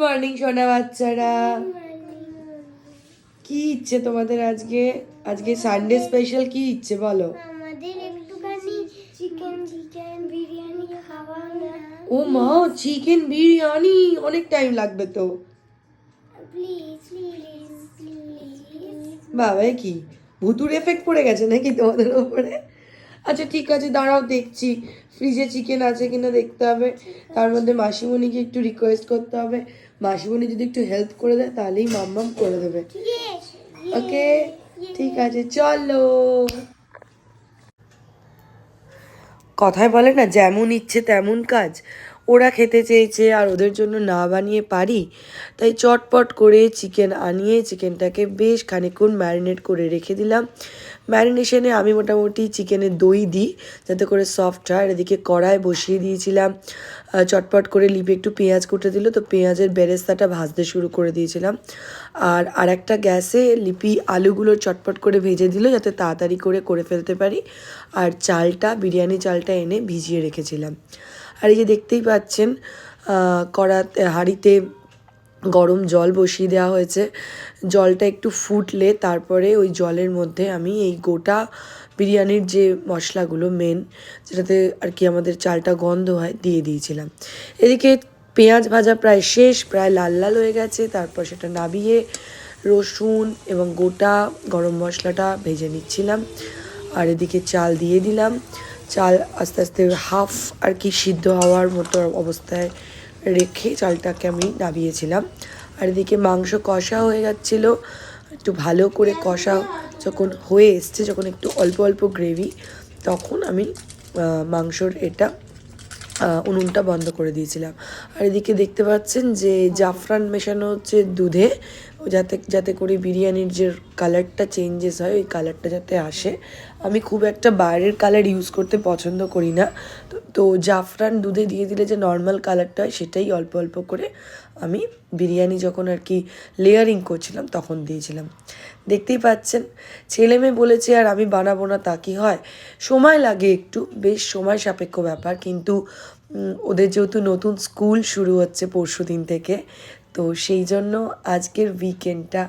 Morning সোনা বাচ্চারা। কি ইচ্ছে তোমাদের আজকে? আজকে সানডে স্পেশাল কি ইচ্ছে বলো? আমাদের একটুখানি চিকেন চিকেন বিরিয়ানি খাওয়া ও মা চিকেন বিরিয়ানি? অনেক টাইম লাগবে তো। বাবা কি? ভুতুর এফেক্ট পড়ে গেছে নাকি তোমাদের ওপরে আচ্ছা ঠিক আছে, দাঁড়াও, দেখছি। ফ্রিজে চিকেন আছে কিনা দেখতে হবে। তার মধ্যে মাসিমণিকে একটু রিকোয়েস্ট করতে হবে। মাসিমণি যদি একটু হেল্প করে দেয়, তাহলেই মাম্মাম করে দেবে। ওকে ঠিক আছে, চলো। কথায় বলে না, যেমন ইচ্ছে তেমন কাজ। ওরা খেতে চেয়েছে আর ওদের জন্য না বানিয়ে পারি। তাই চটপট করে চিকেন আনিয়ে চিকেনটাকে বেশ খানিকক্ষণ ম্যারিনেট করে রেখে দিলাম। ম্যারিনেশনে আমি মোটামুটি চিকেনে দই দিই, যাতে করে সফট হয়। এদিকে কড়াই বসিয়ে দিয়েছিলাম। চটপট করে লিপি একটু পেঁয়াজ কুটে দিল, তো পেঁয়াজের বেরেস্তাটা ভাজতে শুরু করে দিয়েছিলাম। আর আরেকটা গ্যাসে লিপি আলুগুলো চটপট করে ভেজে দিল, যাতে তাড়াতাড়ি করে করে ফেলতে পারি। আর চালটা, বিরিয়ানি চালটা এনে ভিজিয়ে রেখেছিলাম। আর এই যে দেখতেই পাচ্ছেন কড়াতে, হাঁড়িতে গরম জল বসিয়ে দেওয়া হয়েছে। জলটা একটু ফুটলে তারপরে ওই জলের মধ্যে আমি এই গোটা বিরিয়ানির যে মশলাগুলো মেন যেটাতে আর কি আমাদের চালটা গন্ধ হয়, দিয়ে দিয়েছিলাম। এদিকে পেঁয়াজ ভাজা প্রায় শেষ, প্রায় লাল লাল হয়ে গেছে। তারপর সেটা নাবিয়ে রসুন এবং গোটা গরম মশলাটা ভেজে নিচ্ছিলাম। আর এদিকে চাল দিয়ে দিলাম। চাল আস্তে আস্তে হাফ আর কি সিদ্ধ হওয়ার মতো অবস্থায় রেখে চালটাকে আমি নামিয়েছিলাম। আর এদিকে মাংস কষা হয়ে যাচ্ছিল। একটু ভালো করে কষা যখন হয়ে এসছে, যখন একটু অল্প অল্প গ্রেভি, তখন আমি মাংসর এটা উনুনটা বন্ধ করে দিয়েছিলাম। আর এদিকে দেখতে পাচ্ছেন যে জাফরান মেশানো হচ্ছে দুধে। যাতে যাতে করে বিরিয়ানির যে কালারটা চেঞ্জেস হয়, ওই কালারটা যাতে আসে। আমি খুব একটা বাইরের কালার ইউজ করতে পছন্দ করি না। তো- তো জাফরান দুধে দিয়ে দিলে যে নর্মাল কালারটা হয়, সেটাই অল্প অল্প করে আমি বিরিয়ানি যখন আর কি লেয়ারিং করছিলাম, তখন দিয়েছিলাম। দেখতেই পাচ্ছেন, ছেলে মেয়ে বলেছে, আর আমি বানাবো না, তা কি হয়? সময় লাগে একটু, বেশ সময় সাপেক্ষ ব্যাপার, কিন্তু ওদের যেহেতু নতুন স্কুল শুরু হচ্ছে পরশু দিন থেকে তো সেই জন্য আজকের উইকেন্ডটা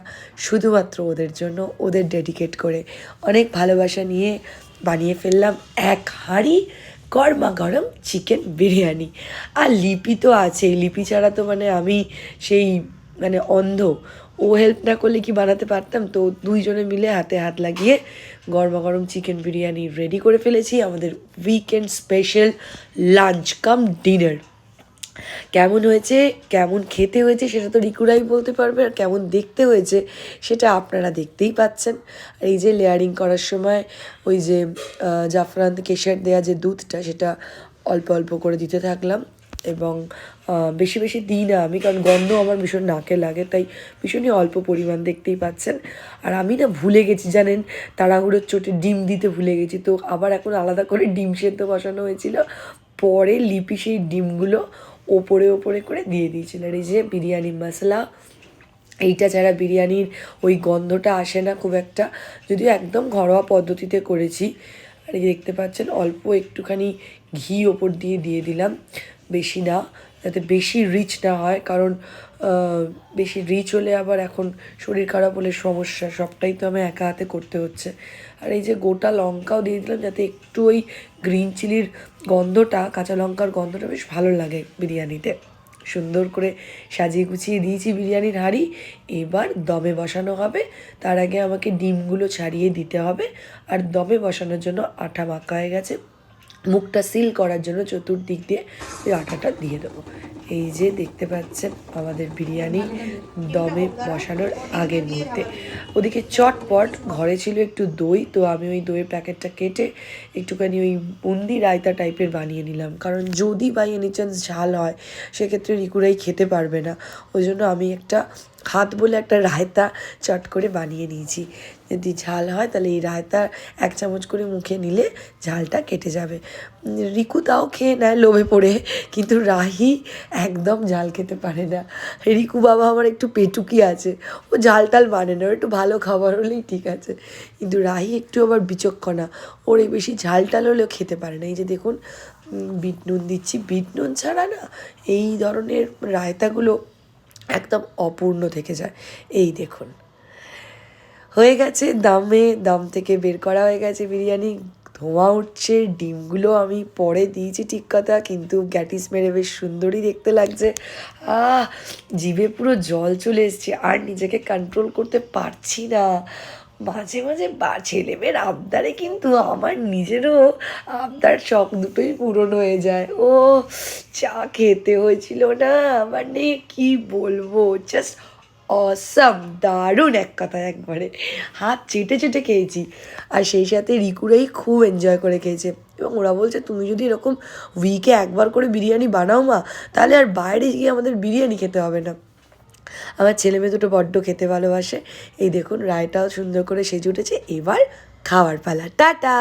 শুধুমাত্র ওদের জন্য, ওদের ডেডিকেট করে অনেক ভালোবাসা নিয়ে বানিয়ে ফেললাম এক হাঁড়ি গরমা গরম চিকেন বিরিয়ানি। আর লিপি তো আছেই, লিপি ছাড়া তো মানে আমি সেই মানে অন্ধ। ও হেল্প না করলে কি বানাতে পারতাম? তো দুইজনে মিলে হাতে হাত লাগিয়ে গরমা গরম চিকেন বিরিয়ানি রেডি করে ফেলেছি। আমাদের weekend special lunch cum dinner কেমন হয়েছে, কেমন খেতে হয়েছে সেটা তো রিকুরাই বলতে পারবে, আর কেমন দেখতে হয়েছে সেটা আপনারা দেখতেই পাচ্ছেন। আর এই যে লেয়ারিং করার সময় ওই যে জাফরান কেশার দেওয়া যে দুধটা সেটা অল্প অল্প করে দিতে থাকলাম এবং বেশি বেশি দিই না আমি কারণ গন্ধ আমার ভীষণ নাকে লাগে, তাই ভীষণই অল্প পরিমাণ দেখতেই পাচ্ছেন। আর আমি না ভুলে গেছি, জানেন তাড়াহুড়োর চোটে ডিম দিতে ভুলে গেছি, তো আবার এখন আলাদা করে ডিম সেদ্ধ বসানো হয়েছিল। পরে লিপি সেই ডিমগুলো ওপরে ওপরে করে দিয়ে দিয়েছিল। আর এই যে বিরিয়ানি মশলা, এইটা ছাড়া বিরিয়ানির ওই গন্ধটা আসে না খুব একটা, যদিও একদম ঘরোয়া পদ্ধতিতে করেছি। আর এই দেখতে পাচ্ছেন, অল্প একটুখানি ঘি ওপর দিয়ে দিয়ে দিলাম। বেশি না, যাতে বেশি রিচ না হয়, কারণ বেশি রিচ হলে আবার এখন শরীর খারাপ হলে সমস্যা, সবটাই তো আমি একা হাতে করতে হচ্ছে। আর এই যে গোটা লঙ্কাও দিয়ে দিলাম যাতে একটু ওই গ্রিন চিলির গন্ধটা, কাঁচা লঙ্কার গন্ধটা বেশ ভালো লাগে বিরিয়ানিতে। সুন্দর করে সাজিয়ে গুছিয়ে দিয়েছি বিরিয়ানির হাঁড়ি। এবার দমে বসানো হবে। তার আগে আমাকে ডিমগুলো ছাড়িয়ে দিতে হবে। আর দমে বসানোর জন্য আটা মাখা হয়ে গেছে। মুখটা সিল করার জন্য চতুর্দিক দিয়ে ওই আটাটা দিয়ে দেবো। এই যে দেখতে পাচ্ছেন আমাদের বিরিয়ানি দমে বসানোর আগের মুহূর্তে। ওদিকে চটপট, ঘরে ছিল একটু দই, তো আমি ওই দইয়ের প্যাকেটটা কেটে একটুখানি ওই বুন্দি রায়তা টাইপের বানিয়ে নিলাম। কারণ যদি বাই এনি চান্স ঝাল হয়, সেক্ষেত্রে রিকুরাই খেতে পারবে না। ওই জন্য আমি একটা হাত বলে একটা রায়তা চট করে বানিয়ে নিয়েছি। যদি ঝাল হয় তাহলে এই রায়তা এক চামচ করে মুখে নিলে ঝালটা কেটে যাবে। রিকু তাও খেয়ে নেয় লোভে পড়ে, কিন্তু রাহি একদম ঝাল খেতে পারে না। রিকু বাবা আমার একটু পেটুকি আছে, ও ঝাল টাল মানে না একটু ভালো খাবার হলেই ঠিক আছে। কিন্তু রাহি একটু আবার বিচক্ষণা, ওর এই বেশি ঝাল টাল হলেও খেতে পারে না। এই যে দেখুন বিট নুন দিচ্ছি। বিট নুন ছাড়া না এই ধরনের রায়তাগুলো একদম অপূর্ণ থেকে যায়। এই দেখুন। হয়ে গেছে দামে, দাম থেকে বের করা হয়ে গেছে বিরিয়ানি। ধোঁয়া উঠছে, ডিমগুলো আমি পরে দিয়েছি ঠিক কথা, কিন্তু গ্যাটিস মেরে বেশ সুন্দরই দেখতে লাগছে। আহ, জিভে পুরো জল চলে এসছে, আর নিজেকে কন্ট্রোল করতে পারছি না। মাঝে মাঝে বা ছেলেমেয়ের আবদারে কিন্তু আমার নিজেরও আবদার শখ দুটোই পূরণ হয়ে যায়। ও, চা খেতে হয়েছিল না? মানে কি বলব? জাস্ট অসাম দারুণ এক কথায় একবারে। হাত চেটে চেটে খেয়েছি। আর সেই সাথে রিকুরাই খুব এনজয় করে খেয়েছে। এবং ওরা বলছে, তুমি যদি এরকম উইকে একবার করে বিরিয়ানি বানাও মা, তাহলে আর বাইরে গিয়ে আমাদের বিরিয়ানি খেতে হবে না। আমার ছেলে মেয়ে দুটো বড্ড খেতে ভালোবাসে। এই দেখুন, রায়টাও সুন্দর করে সেজে উঠেছে। এবার খাওয়ার পালা। টাটা!